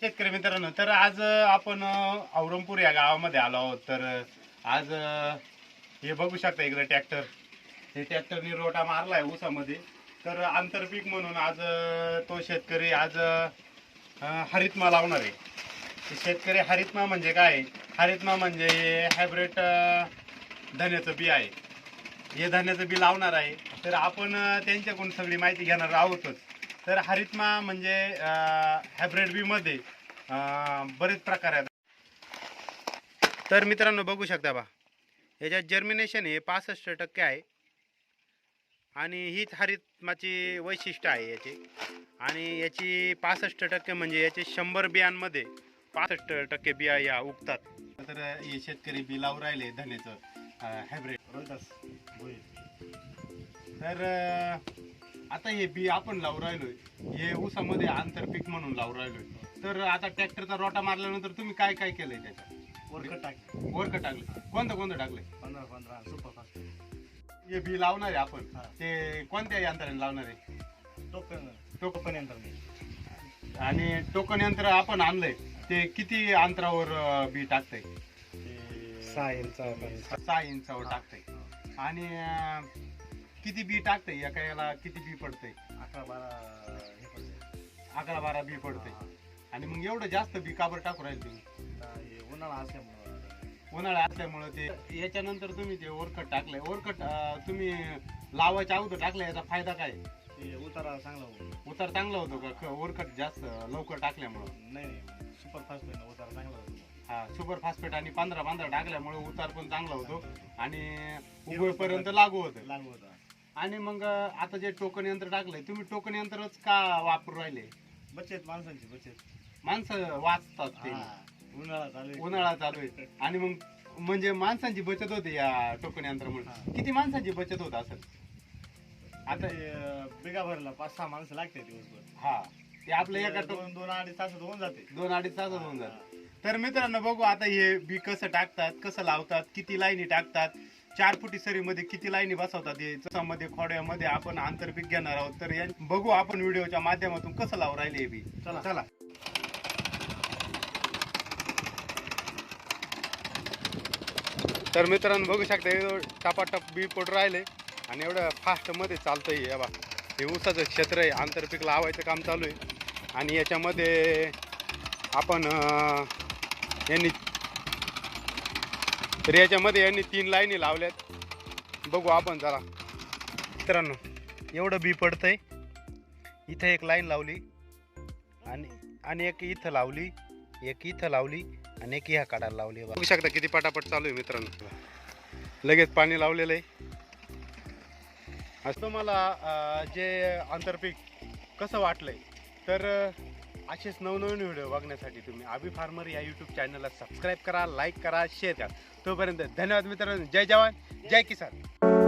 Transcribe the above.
शेतकरी मित्रांनो तर आज आपण औरंगपूर या गावामध्ये आलो आहोत. तर आज हे बघू शकता इकडे ट्रॅक्टर. हे ट्रॅक्टरनी रोटा मारलाय ऊसामध्ये. तर आंतरपीक म्हणून आज तो शेतकरी आज हरितमा लावणार आहे. शेतकरी हरितमा म्हणजे काय? हरितमा म्हणजे हायब्रिड धान्याचं बी आहे. हे धान्याचं बी लावणार आहे. तर आपण त्यांच्याकडून सगळी माहिती घेणार आहोतच. तर हरितमा म्हणजे हायब्रिड बी मध्ये अं, बरेच प्रकार आहेत. तर मित्रांनो बघू शकता बा याच्यात जर्मिनेशन हे पासष्ट टक्के आहे. आणि हीच हरितमाची वैशिष्ट्य आहे याची. आणि याची पासष्ट टक्के म्हणजे याचे शंभर बियांमध्ये पासष्ट टक्के बिया या उगतात. तर हे शेतकरी बी लावून राहिले धन्याचं हायब्रिड तर आता हे बी आपण लावून राहिलोय. हे ऊसामध्ये आंतरपीक म्हणून लावून राहिलोय. तर आता ट्रॅक्टरचा रोटा मारल्यानंतर तुम्ही काय काय केलंय त्याच्यात? वरक टाकले. कोणतं कोणतं टाकलंय? पंधरा पंधरा सुपर फास्ट. हे बी लावणार आहे आपण. ते कोणत्या यंत्राने लावणार आहे? टोकन. टोक टोकन यंत्र आणि टोकन यंत्र आपण आणलंय. ते किती अंतरावर बी टाकतंय? सहा इंचा सहा इंचावर टाकतंय. आणि किती बी टाकतंय एका याला किती बी पडतंय? अकरा बारा हे पडते अकरा बारा बी पडतंय. आणि मग एवढं जास्त बी काबर टाकू राहील तुम्ही? उन्हाळा असल्यामुळं. उन्हाळा असल्यामुळे ते याच्यानंतर तुम्ही ते ओरखट टाकलंय. ओरखट अं, तुम्ही लावायच्या अगोदर टाकलं याचा फायदा काय? ते उतारा चांगला होतो. उतार चांगला होतो का? ख- ओरखट जास्त लवकर टाकल्यामुळं. नाही नाही. सुपर फास्ट आहे ना उतारा चांगला होतो. हा सुपर फास्फेट आणि पंधरा पंधरा टाकल्यामुळे उतार पण चांगला होतो. आणि उभयपर्यंत लागू होतं. लागू होता. आणि मग आता जे टोकन यंत्र टाकलंय तुम्ही टोकन यंत्रच का वापरू राहिले? बचत माणसांची बचत. माणसं वाचतात ते. हा. उन्हाळा चालू आहे. उन्हाळा चालू आहे. आणि मग म्हणजे माणसांची बचत होते या टोकन यंत्रामुळे हा. किती माणसांची बचत होत असेल? आता अं, बिगा भरला पाच सहा माणसं लागते दिवसभर. हा. ते आपलं एका ते टोक दोन दोन अडीच तासात होऊन जाते. दोन अडीच तासात होऊन जात. तर मित्रांनो बघू आता हे बी कसं टाकतात कसं लावतात किती लाईनी टाकतात. चार फुटी सरीमध्ये किती लाईनी बसवतात चसामध्ये खोड्यामध्ये आपण आंतरपीक घेणार आहोत. तर बघू आपण व्हिडिओच्या माध्यमातून कसं लावून राहिले हे बी. चला. चला. तर मित्रांनो बघू शकता हे टपाटप बी पडून राहिले आणि एवढं फास्टमध्ये चालतं हे बा. हे ऊसाचं क्षेत्र आहे आंतरपीक लावायचं काम चालू आहे. आणि याच्यामध्ये आपण यांनी तर याच्यामध्ये यांनी तीन लाईनी लावल्यात. बघू आपण जरा. मित्रांनो एवढं बी पडतंय. इथं एक लाईन लावली आणि आणि एक इथं लावली एक इथं लावली आणि एक ह्या काढायला लावली. बघू शकता किती पटापट चालू आहे मित्रांनो. लगेच पाणी लावलेलं आहे. असं तुम्हाला जे आंतरपीक कसं वाटलंय? तर असेच नवनवीन व्हिडिओ बघण्यासाठी तुम्ही अभि फार्मर या यूट्यूब चॅनलला सबस्क्राईब करा लाईक करा शेअर करा. तोपर्यंत धन्यवाद मित्रांनो. जय जवान जय किसान.